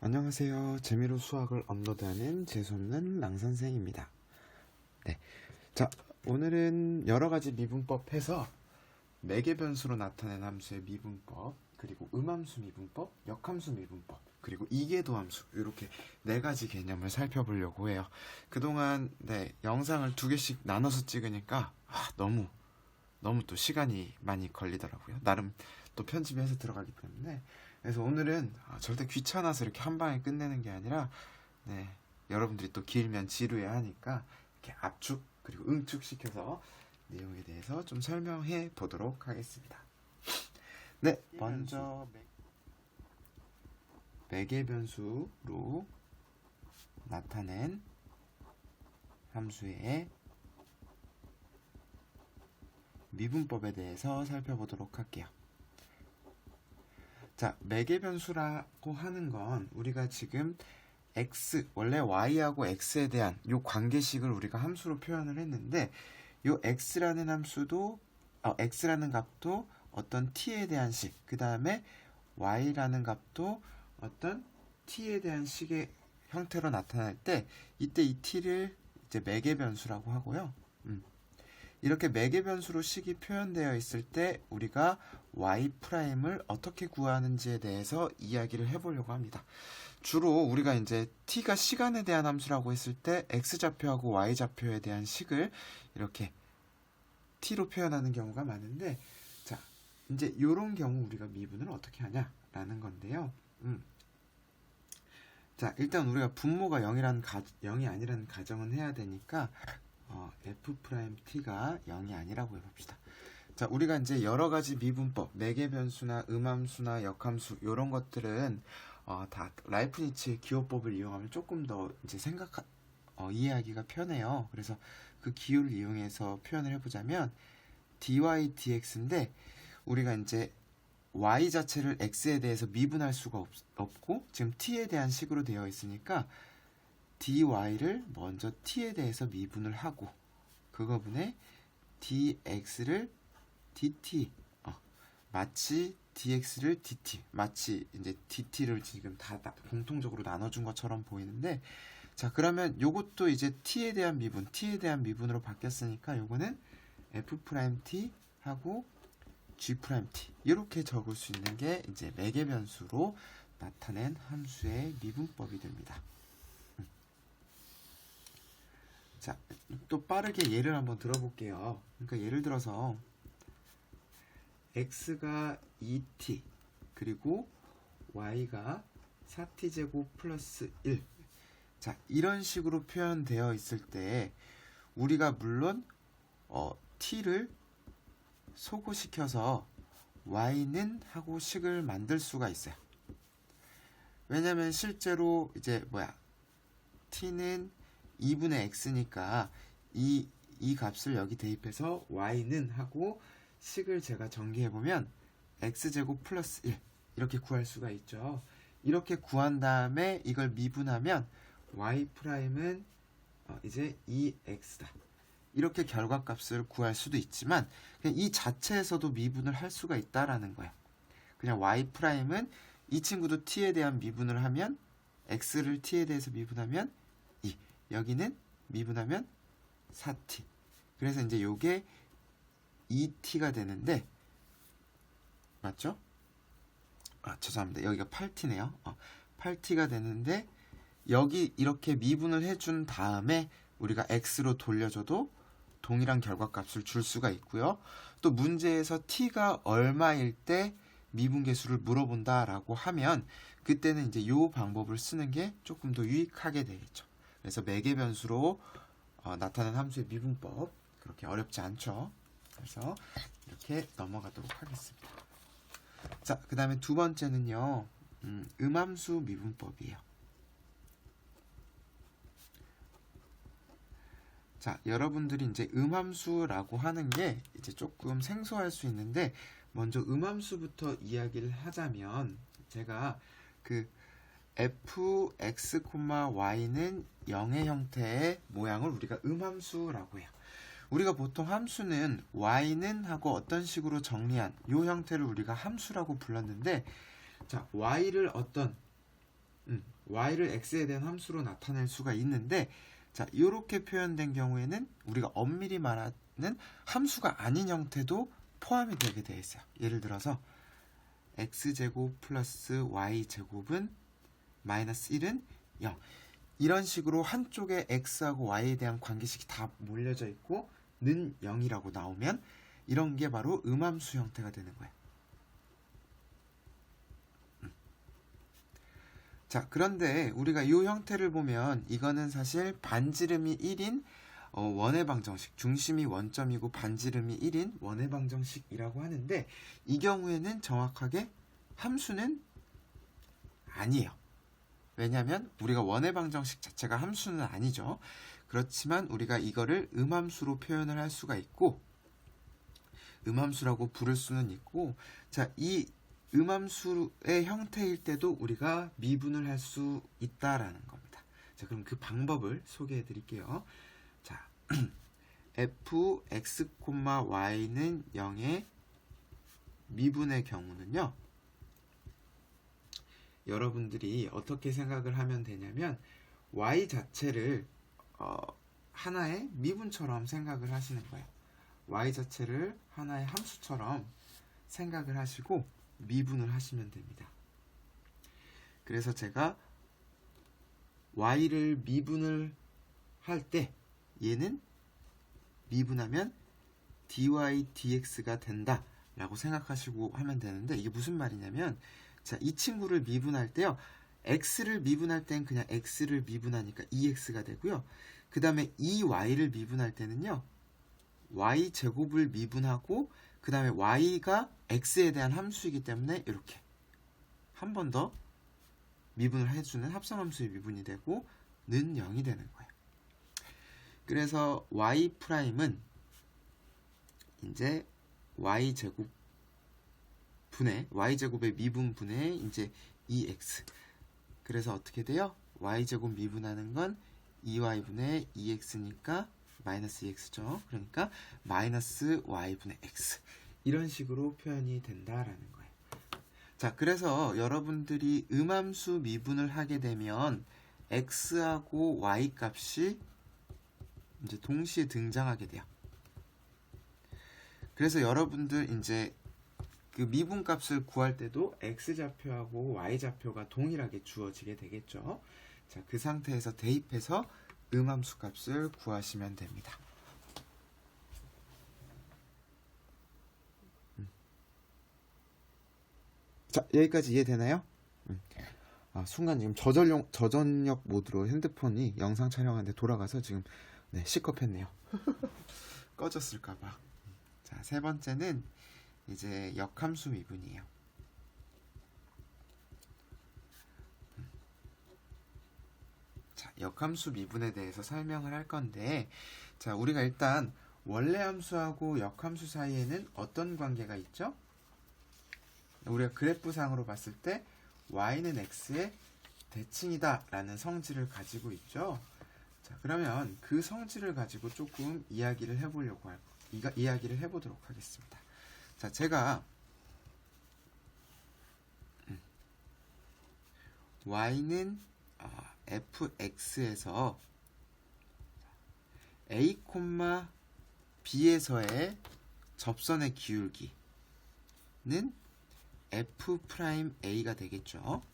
안녕하세요. 재미로 수학을 업로드하는 재수없는 랑선생입니다. 네. 자, 오늘은 여러 가지 미분법 해서 매개 변수로 나타낸 함수의 미분법, 그리고 음함수 미분법, 역함수 미분법, 그리고 이계도 함수, 이렇게 네 가지 개념을 살펴보려고 해요. 그동안, 네, 영상을 두 개씩 나눠서 찍으니까, 아, 너무, 너무 또 시간이 많이 걸리더라고요. 나름 또 편집해서 들어가기 때문에. 그래서 오늘은 아, 절대 귀찮아서 이렇게 한 방에 끝내는 게 아니라 네, 여러분들이 또 길면 지루해 하니까 이렇게 압축 그리고 응축 시켜서 내용에 대해서 좀 설명해 보도록 하겠습니다. 네, 먼저 매- 매개 변수로 나타낸 함수의 미분법에 대해서 살펴보도록 할게요. 자, 매개 변수라고 하는 건 우리가 지금 x 원래 y하고 x에 대한 요 관계식을 우리가 함수로 표현을 했는데 요 x라는 함수도 어, x라는 값도 어떤 t에 대한 식, 그 다음에 y라는 값도 어떤 t에 대한 식의 형태로 나타날 때 이때 이 t를 이제 매개 변수라고 하고요. 음. 이렇게 매개 변수로 식이 표현되어 있을 때 우리가 y 프라임을 어떻게 구하는지에 대해서 이야기를 해보려고 합니다. 주로 우리가 이제 t가 시간에 대한 함수라고 했을 때 x 좌표하고 y 좌표에 대한 식을 이렇게 t로 표현하는 경우가 많은데 자 이제 이런 경우 우리가 미분을 어떻게 하냐라는 건데요. 음. 자 일단 우리가 분모가 0이라는 가, 0이 아니라는 가정은 해야 되니까 어, f 프라임 t가 0이 아니라고 해봅시다. 자, 우리가 이제 여러 가지 미분법, 매개 변수나 음함수나 역함수 이런 것들은 어, 다 라이프니츠의 기호법을 이용하면 조금 더 이제 생각 어, 이해하기가 편해요. 그래서 그 기호를 이용해서 표현을 해보자면 dy dx인데 우리가 이제 y 자체를 x에 대해서 미분할 수가 없, 없고 지금 t에 대한 식으로 되어 있으니까 dy를 먼저 t에 대해서 미분을 하고 그거분에 dx를 dt 어, 마치 dx를 dt 마치 이제 dt를 지금 다, 다 공통적으로 나눠준 것처럼 보이는데 자 그러면 요것도 이제 t에 대한 미분 t에 대한 미분으로 바뀌었으니까 요거는 f 프라임 t 하고 g 프라임 t 이렇게 적을 수 있는 게 이제 매개 변수로 나타낸 함수의 미분법이 됩니다. 자, 또 빠르게 예를 한번 들어볼게요. 그러니까 예를 들어서 x가 2t 그리고 y가 4t 제곱 플러스 1. 자, 이런 식으로 표현되어 있을 때 우리가 물론 어, t를 소거시켜서 y는 하고 식을 만들 수가 있어요. 왜냐면 실제로 이제 뭐야 t는 2분의 x니까 이, 이 값을 여기 대입해서 y는 하고 식을 제가 정리해보면 x제곱 플러스 1 이렇게 구할 수가 있죠. 이렇게 구한 다음에 이걸 미분하면 y 프라임은 어, 이제 2x다. 이렇게 결과값을 구할 수도 있지만 그냥 이 자체에서도 미분을 할 수가 있다라는 거예요. 그냥 y 프라임은 이 친구도 t에 대한 미분을 하면 x를 t에 대해서 미분하면 2 여기는 미분하면 4t 그래서 이제 요게 2t가 되는데 맞죠? 아 죄송합니다. 여기가 8t네요. 어, 8t가 되는데 여기 이렇게 미분을 해준 다음에 우리가 x로 돌려줘도 동일한 결과값을 줄 수가 있고요. 또 문제에서 t가 얼마일 때 미분계수를 물어본다라고 하면 그때는 이제 요 방법을 쓰는 게 조금 더 유익하게 되겠죠 그래서 매개 변수로 어, 나타낸 함수의 미분법 그렇게 어렵지 않죠. 그래서 이렇게 넘어가도록 하겠습니다. 자, 그 다음에 두 번째는요, 음, 음함수 미분법이에요. 자, 여러분들이 이제 음함수라고 하는 게 이제 조금 생소할 수 있는데, 먼저 음함수부터 이야기를 하자면, 제가 그 fx, y는 0의 형태의 모양을 우리가 음함수라고 해요. 우리가 보통 함수는 y는 하고 어떤 식으로 정리한 이 형태를 우리가 함수라고 불렀는데 자 y를 어떤 음, y를 x에 대한 함수로 나타낼 수가 있는데 자 이렇게 표현된 경우에는 우리가 엄밀히 말하는 함수가 아닌 형태도 포함이 되게 되어 있어요. 예를 들어서 x제곱 플러스 y제곱은 마이너스 1은 0 이런 식으로 한쪽에 x하고 y에 대한 관계식이 다 몰려져 있고 는 0이라고 나오면 이런 게 바로 음함수 형태가 되는 거예요. 음. 자, 그런데 우리가 이 형태를 보면 이거는 사실 반지름이 1인 어, 원의 방정식, 중심이 원점이고 반지름이 1인 원의 방정식이라고 하는데 이 경우에는 정확하게 함수는 아니에요. 왜냐하면 우리가 원의 방정식 자체가 함수는 아니죠. 그렇지만 우리가 이거를 음함수로 표현을 할 수가 있고 음함수라고 부를 수는 있고 자, 이 음함수의 형태일 때도 우리가 미분을 할 수 있다라는 겁니다. 자, 그럼 그 방법을 소개해 드릴게요. 자, f x, y는 0의 미분의 경우는요. 여러분들이 어떻게 생각을 하면 되냐면 y 자체를 어, 하나의 미분처럼 생각을 하시는 거예요. y 자체를 하나의 함수처럼 생각을 하시고 미분을 하시면 됩니다. 그래서 제가 y를 미분을 할 때 얘는 미분하면 dy dx가 된다 라고 생각하시고 하면 되는데 이게 무슨 말이냐면 자, 이 친구를 미분할 때요. x를 미분할 땐 그냥 x를 미분하니까 2x가 되고요. 그 다음에 이 y를 미분할 때는요. y 제곱을 미분하고 그 다음에 y가 x에 대한 함수이기 때문에 이렇게 한 번 더 미분을 해주는 합성함수의 미분이 되고 는 0이 되는 거예요. 그래서 y 프라임은 이제 y 제곱 분의 y 제곱의 미분 분의 이제 2x 그래서 어떻게 돼요? y 제곱 미분하는 건 2y분의 2x니까 마이너스 2x죠. 그러니까 마이너스 y분의 x 이런 식으로 표현이 된다라는 거예요. 자, 그래서 여러분들이 음함수 미분을 하게 되면 x하고 y 값이 이제 동시에 등장하게 돼요. 그래서 여러분들 이제 그 미분 값을 구할 때도 x 좌표하고 y 좌표가 동일하게 주어지게 되겠죠. 자, 그 상태에서 대입해서 음함수 값을 구하시면 됩니다. 음. 자, 여기까지 이해되나요? 음. 아, 순간 지금 저전용, 저전력 모드로 핸드폰이 영상 촬영하는데 돌아가서 지금 네, 시겁했네요. 꺼졌을까봐. 자, 세 번째는 이제 역함수 미분이에요. 자, 역함수 미분에 대해서 설명을 할 건데, 자, 우리가 일단 원래 함수하고 역함수 사이에는 어떤 관계가 있죠? 우리가 그래프상으로 봤을 때 y는 x의 대칭이다 라는 성질을 가지고 있죠. 자, 그러면 그 성질을 가지고 조금 이야기를 해보려고 할, 이가, 이야기를 해보도록 하겠습니다. 자, 제가 음, y는 아, fx에서 a, b에서의 접선의 기울기는 f 프라임 a가 되겠죠.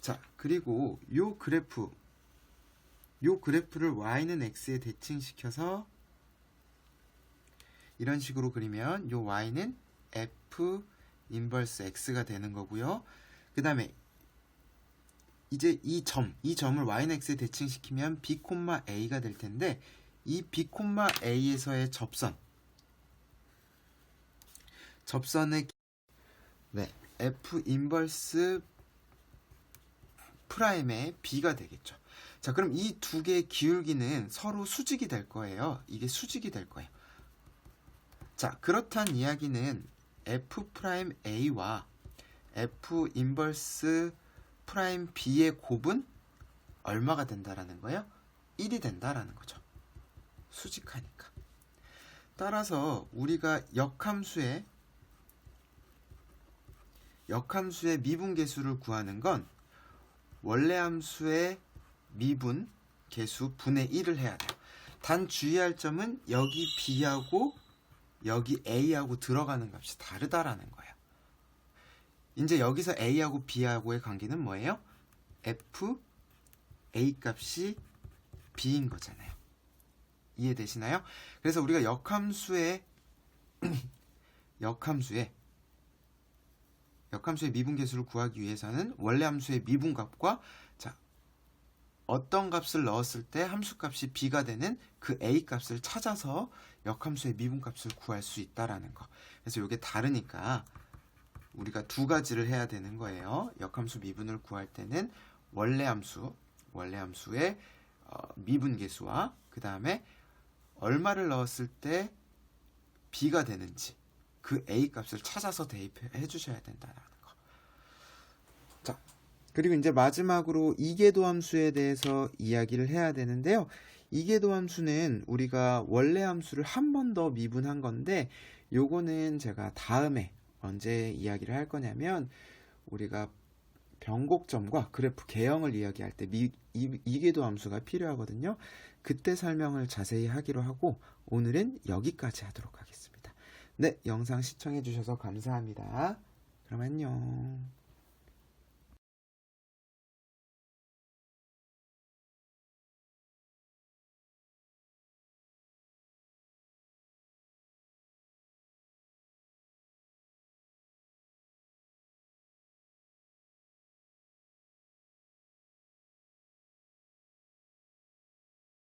자, 그리고 요 그래프 요 그래프를 y는 x에 대칭시켜서 이런 식으로 그리면 요 y는 f 인버스 x가 되는 거고요. 그 다음에 이제 이 점, 이 점을 y는 x에 대칭시키면 b, a가 될 텐데 이 b, a에서의 접선 접선의 네, f 인버스 프라임의 b가 되겠죠. 자, 그럼 이 두 개의 기울기는 서로 수직이 될 거예요. 이게 수직이 될 거예요. 자, 그렇단 이야기는 f 프라임 a와 f 인버스 프라임 b의 곱은 얼마가 된다라는 거예요? 1이 된다라는 거죠. 수직하니까. 따라서 우리가 역함수의 역함수의 미분 계수를 구하는 건 원래 함수의 미분 개수 분의 1을 해야 돼요. 단 주의할 점은 여기 b하고 여기 a하고 들어가는 값이 다르다라는 거예요. 이제 여기서 a하고 b하고의 관계는 뭐예요? f a 값이 b인 거잖아요. 이해되시나요? 그래서 우리가 역함수의 역함수의 역함수의 미분계수를 구하기 위해서는 원래 함수의 미분값과 자 어떤 값을 넣었을 때 함수값이 b가 되는 그 a 값을 찾아서 역함수의 미분값을 구할 수 있다라는 거. 그래서 이게 다르니까 우리가 두 가지를 해야 되는 거예요. 역함수 미분을 구할 때는 원래 함수, 원래 함수의 어, 미분 계수와 그 다음에 얼마를 넣었을 때 b가 되는지 그 a 값을 찾아서 대입해 주셔야 된다는 거. 자, 그리고 이제 마지막으로 이계도 함수에 대해서 이야기를 해야 되는데요. 이계도 함수는 우리가 원래 함수를 한 번 더 미분한 건데 요거는 제가 다음에 언제 이야기를 할 거냐면 우리가 변곡점과 그래프 개형을 이야기할 때 미, 이, 이계도 함수가 필요하거든요. 그때 설명을 자세히 하기로 하고 오늘은 여기까지 하도록 하겠습니다. 네, 영상 시청해 주셔서 감사합니다. 그럼 안녕.